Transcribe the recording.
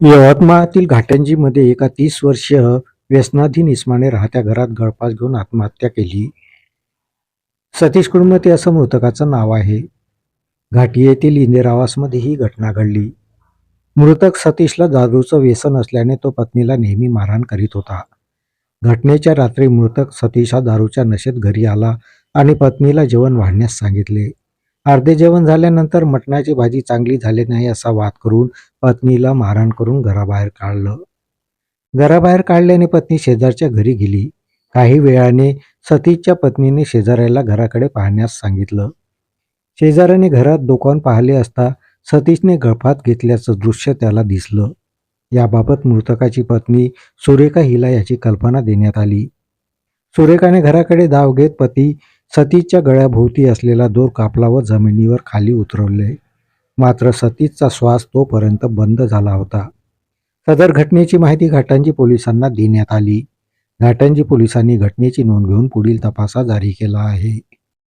यवतमाळातील घाटंजीमध्ये एका तीस वर्षीय व्यसनाधीन इस्माने राहत्या घरात गळफास घेऊन आत्महत्या केली. सतीश कुडमते असं मृतकाचं नाव आहे. घाटी येथील इंदिरा आवासमध्ये ही घटना घडली. मृतक सतीशला दारूचं व्यसन असल्याने तो पत्नीला नेहमी मारहाण करीत होता. घटनेच्या रात्री मृतक सतीश हा दारूच्या नशेत घरी आला आणि पत्नीला जेवण वाढण्यास सांगितले. अर्धे जेवण झाल्यानंतर मटणाची भाजी चांगली झाली नाही असा वाद करून पत्नीला मारहाण करून घराबाहेर काढलं. घराबाहेर काढल्याने पत्नी शेजारच्या घरी गेली. काही वेळाने सतीशच्या पत्नीने शेजाऱ्याला घराकडे पाहण्यास सांगितलं. शेजाऱ्याने घरात दुकान पाहिले असता सतीशने गळफात घेतल्याचं दृश्य त्याला दिसलं. याबाबत मृतकाची पत्नी सुरेखा हिला याची कल्पना देण्यात आली. सुरेखाने घराकडे धाव घेत पती सतीच्या गळ्याभोवती असलेला दोर कापला व जमिनीवर खाली उतरवले. मात्र सतीचा श्वास तोपर्यंत बंद झाला होता. सदर घटनेची माहिती घाटंजी पोलिसांना देण्यात आली. घाटंजी पोलिसांनी घटनेची नोंद घेऊन पुढील तपासा जारी केला आहे.